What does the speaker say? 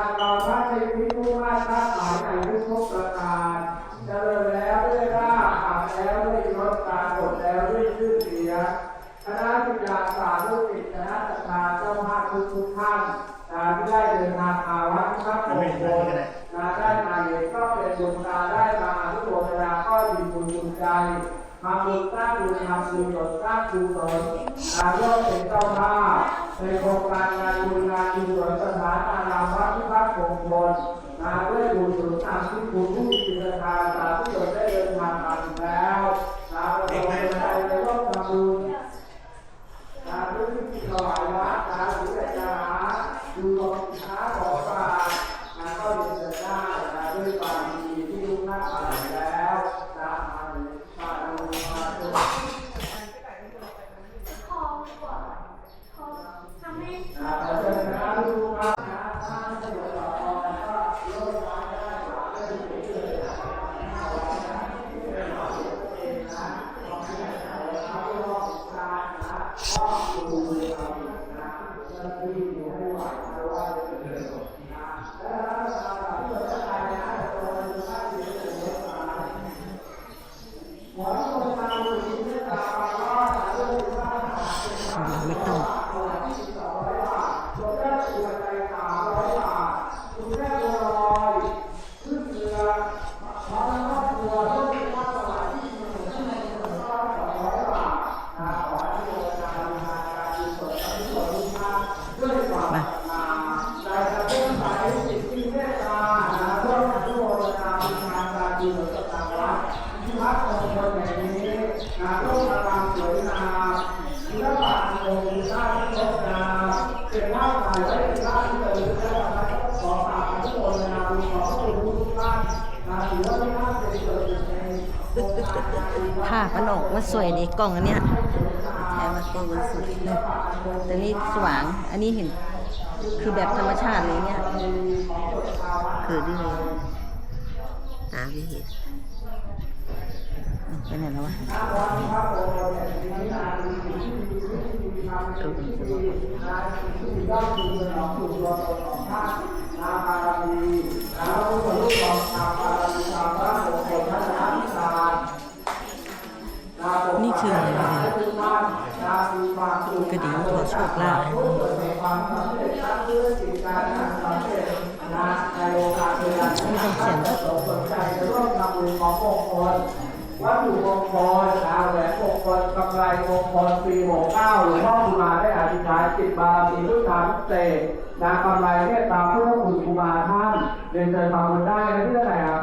จากเราพระชีวิตผู้มาค้าขายในทุกๆประการเจริญแล้วด้วยราบขับแล้วด้วยยศปรากฏแล้วด้วยชื่อเสียงคณะสิทธาสาธุกิจคณะสัตยาเจ้าภาพทุกทุกท่านนะที่ได้เดินทางมาวัดพระมงคลนะได้มาเห็นก็เป็นบุญตาได้มาอนุโมทนาก็ดีบุญบุญใจทำบุญสร้างบุญทำบุญสดสร้างบุญสนนาร่วมเป็นเจ้าภาพในโครงการงานบุญงานบุญสน คลนาด้วยบุญสุนทรที่บุญผู้มีจิตศรัทธาสาธุชนได้เดินทางมาถึงแล้วตาประสบในใจในร่วมทำบุญตาด้วยที่ถวายวัดตารรู้แต่จะหาดู หั นาร่มระบางสวยงามศิลปะโงมีค่าที่งดงามเป็นภาพถ่ายไว้เป็นภาพที่ระลึกและทำให้ขอฝากอนุโมทนาบุญของผู้รู้ทุกท่านนะถือว่าเป็นภาพเป็นส่วนหนึ่งในค่ะมันออกมาสวยในกล้องอันเนี้ยใช่ว่ากล้องมันสวยนะแต่นี่สว่าง อันนี้เห็น คือแบบธรรมชาติเลยเนี้ยคือดีเลยหาไม่เห็น ไปไหนแล้ววะนี่คืออะไรเกระดิ่งขอโชคลาภความสำเร็จทั้งธุรกิจการงานสำเร็จน วัตถุมงคลดาวแหวนมงคลกำไรมงคลปีหกเก้าหลวงพ่อคุณมาได้อธิษฐานจิตบารมีพุทธานุเตนากำไรเมตตาพุทธคุณคุมาท่านเรียนเชิญทำบุญได้นะที่ไหร่อะ